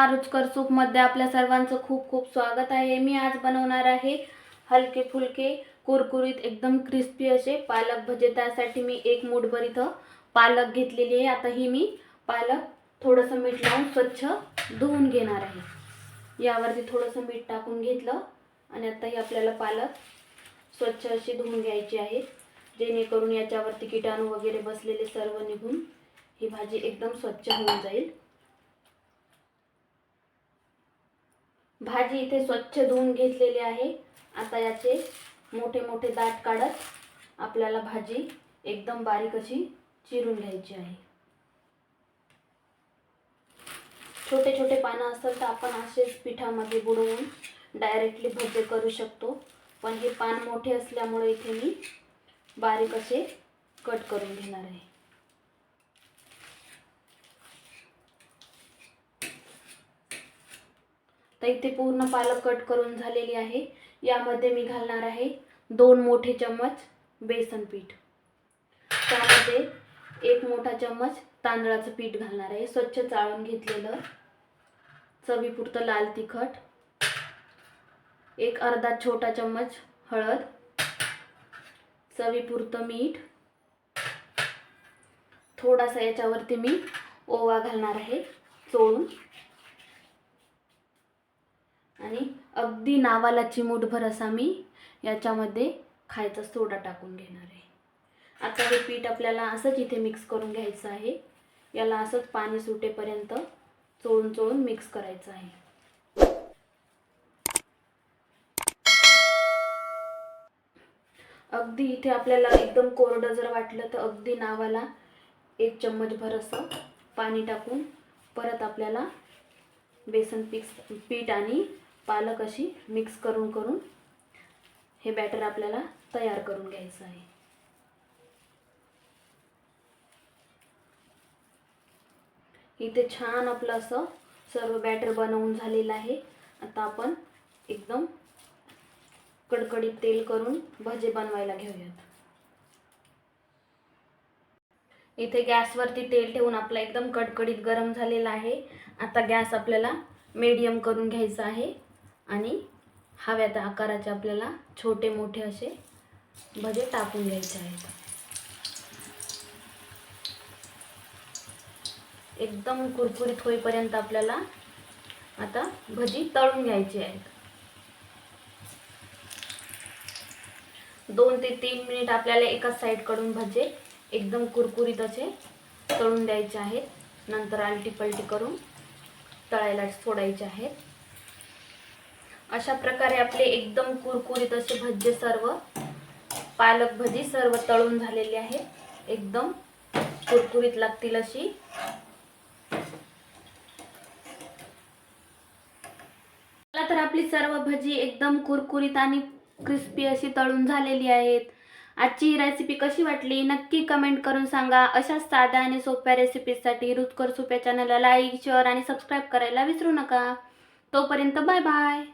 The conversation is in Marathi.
नमस्कार रुचकर सूपमध्ये आपल्या सर्वांचं खूप खूप स्वागत आहे. मी आज बनवणार आहे हलके फुलके कुरकुरीत एकदम क्रिस्पी असे पालक भजे. त्यासाठी मी एक मूठभर इथं पालक घेतलेली आहे. आता ही मी पालक थोडंसं मीठ लावून स्वच्छ धुवून घेणार आहे. यावरती थोडंसं मीठ टाकून घेतलं आणि आता ही आपल्याला पालक स्वच्छ अशी धुवून घ्यायची आहे. जेणेकरून याच्यावरती किटाणू वगैरे बसलेले सर्व निघून ही भाजी एकदम स्वच्छ होऊन जाईल. भाजी इथे स्वच्छ धुवून घेतलेली आहे. आता याचे मोठे मोठे दाट काढत आपल्याला भाजी एकदम बारीक अशी चिरून घ्यायची आहे. छोटे छोटे पानं असेल तर आपण असेच पिठामध्ये बुडवून डायरेक्टली भजे करू शकतो. पण हे पान मोठे असल्यामुळे इथे मी बारीक असे कट करून घेणार आहे. तर इथे पूर्ण पालक कट करून झालेली आहे. यामध्ये मी घालणार आहे दोन मोठे चम्मच बेसन पीठ. त्यामध्ये एक मोठा चम्मच तांदळाचं पीठ घालणार आहे. स्वच्छ चाळून घेतलेलं चवीपुरतं लाल तिखट. एक अर्धा छोटा चम्मच हळद. चवीपुरतं मीठ. थोडासा याच्यावरती मी ओवा घालणार आहे. चोळून. आणि अगदी नावाला चिमूटभर असा मी याच्यामध्ये खायचा सोडा टाकून घेणार आहे. आता हे पीठ आपल्याला असंच इथे मिक्स करून घ्यायचं आहे. याला असंच पाणी सुटेपर्यंत चोळून चोळून मिक्स करायचं आहे. अगदी इथे आपल्याला एकदम कोरडं जर वाटलं तर अगदी नावाला एक चम्मचभर असं पाणी टाकून परत आपल्याला बेसन पिक्स पीठ आणि पालक अशी मिक्स करून करून हे बॅटर आपल्याला तयार करून घ्यायचं आहे. इथे छान आपलं असं सर्व बॅटर बनवून झालेलं आहे. आता आपण एकदम कडकडीत तेल करून भजे बनवायला घेऊयात. इथे गॅसवरती तेल ठेवून आपला एकदम कडकडीत गरम झालेला आहे. आता गॅस आपल्याला मीडियम करून घ्यायचा आहे. आणि हव्या त्या आकाराचे आपल्याला छोटे मोठे असे भजे टाकून घ्यायचे आहेत. एकदम कुरकुरीत होईपर्यंत आपल्याला आता भजी तळून घ्यायची आहेत. दोन ते तीन मिनिट आपल्याला एकाच साईडकडून भजे एकदम कुरकुरीत असे तळून द्यायचे आहेत. नंतर आलटी पलटी करून तळायला सोडायचे आहेत. अशा प्रकारे आपले एकदम कुरकुरीत असे भज्य सर्व पालक भजी सर्व तळून झालेली आहे. एकदम कुरकुरीत लागतील अशी. मला तर आपली सर्व भजी एकदम कुरकुरीत आणि क्रिस्पी अशी तळून झालेली आहेत. आजची रेसिपी कशी वाटली? नक्की कमेंट करून सांगा. अशाच साध्या आणि सोप्या रेसिपीजसाठी रुचकर सोप्या चॅनलला लाईक शेअर आणि सबस्क्राईब करायला विसरू नका. तोपर्यंत बाय बाय